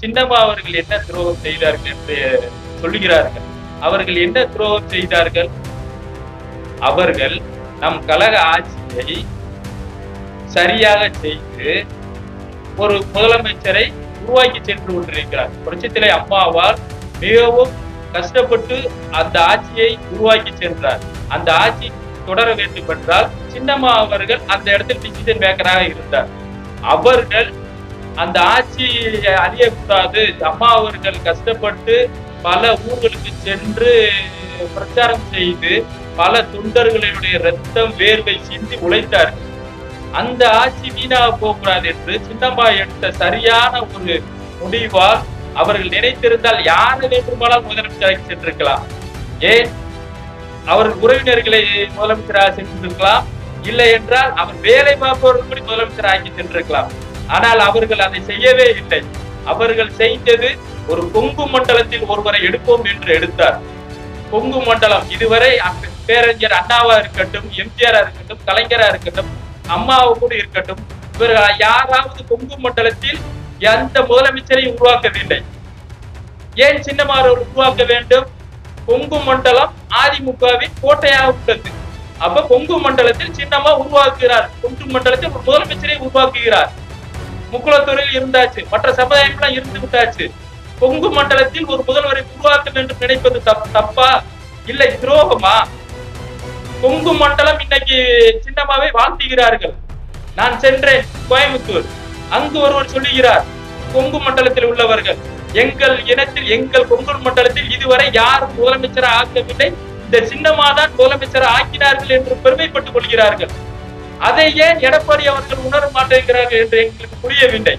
சின்னம்மா அவர்கள் என்ன துரோகம் செய்தார்கள் என்று சொல்லுகிறார்கள். அவர்கள் என்ன துரோகம் செய்தார்கள்? அவர்கள் நம் கழக ஆட்சியை சரியாக செய்து ஒரு முதலமைச்சரை உருவாக்கி சென்று கொண்டிருக்கிறார். புரட்சித்திலே அம்மாவால் மிகவும் கஷ்டப்பட்டு அந்த ஆட்சியை உருவாக்கி சென்றார். அந்த ஆட்சி தொடர வேண்டும் என்றால் சின்னம்மா அவர்கள் அந்த இடத்தில் டிசிஷன் மேக்கராக இருந்தார். அவர்கள் அந்த ஆட்சி அழியக்கூடாது அம்மா அவர்கள் கஷ்டப்பட்டு பல ஊர்களுக்கு சென்று பிரச்சாரம் செய்து பல தொண்டர்களுடைய ரத்தம் வேர்வை சிந்தி உழைத்தார்கள். அந்த ஆட்சி வீணாக போகக்கூடாது என்று சின்னம்மா எடுத்த சரியான ஒரு முடிவால் அவர்கள் நினைத்திருந்தால் யாரை வேண்டுமானால் முதலமைச்சராக சென்றிருக்கலாம்? ஏன்? அவர் உறவினர்களை முதலமைச்சராக சென்றிருக்கலாம். இல்லை என்றால் அவர் வேலை பார்ப்பவர்கள் கூட முதலமைச்சர் ஆக்கி சென்றிருக்கலாம். ஆனால் அவர்கள் அதை செய்யவே இல்லை. அவர்கள் செய்தது ஒரு கொங்கு மண்டலத்தில் ஒருவரை எடுப்போம் என்று எடுத்தார். கொங்கு மண்டலம் இதுவரை அங்க- பேரறிஞர் அண்ணாவா இருக்கட்டும் எம்ஜிஆரா இருக்கட்டும் கலைஞரா இருக்கட்டும் அம்மாவை கூட இருக்கட்டும் இவர்கள் யாராவது கொங்கு மண்டலத்தில் எந்த முதலமைச்சரையும் உருவாக்கவில்லை. ஏன் சின்னமாரவர் உருவாக்க வேண்டும்? கொங்கு மண்டலம் அதிமுகவின் கோட்டையாக உள்ளது. அப்ப கொங்கு மண்டலத்தில் சின்னமா உருவாக்குகிறார். கொங்கு மண்டலத்தில் ஒரு முதலமைச்சரை உருவாக்குகிறார். முக்குளத்தூரில் இருந்தாச்சு. மற்ற சமுதாயம்லாம் இருந்து விட்டாச்சு. கொங்கு மண்டலத்தில் ஒரு முதல்வரை உருவாக்கும் என்று நினைப்பது தப்பா? இல்லை துரோகமா? கொங்கு மண்டலம் இன்னைக்கு சின்னமாவே வாழ்த்துகிறார்கள். நான் சென்றேன் கோயம்புத்தூர். அங்கு ஒருவர் சொல்லுகிறார் கொங்கு மண்டலத்தில் உள்ளவர்கள். எங்கள் இனத்தில் எங்கள் கொங்கு மண்டலத்தில் இதுவரை யாரும் முதலமைச்சரை ஆக்கவில்லை? இந்த சின்னமா தான் முதலமைச்சரை ஆக்கினார்கள் என்று பெருமைப்பட்டுக் கொள்கிறார்கள். அதை ஏன் எடப்பாடி அவர்கள் உணர் மாட்டேங்கிறார்கள் என்று எங்களுக்கு புரியவில்லை.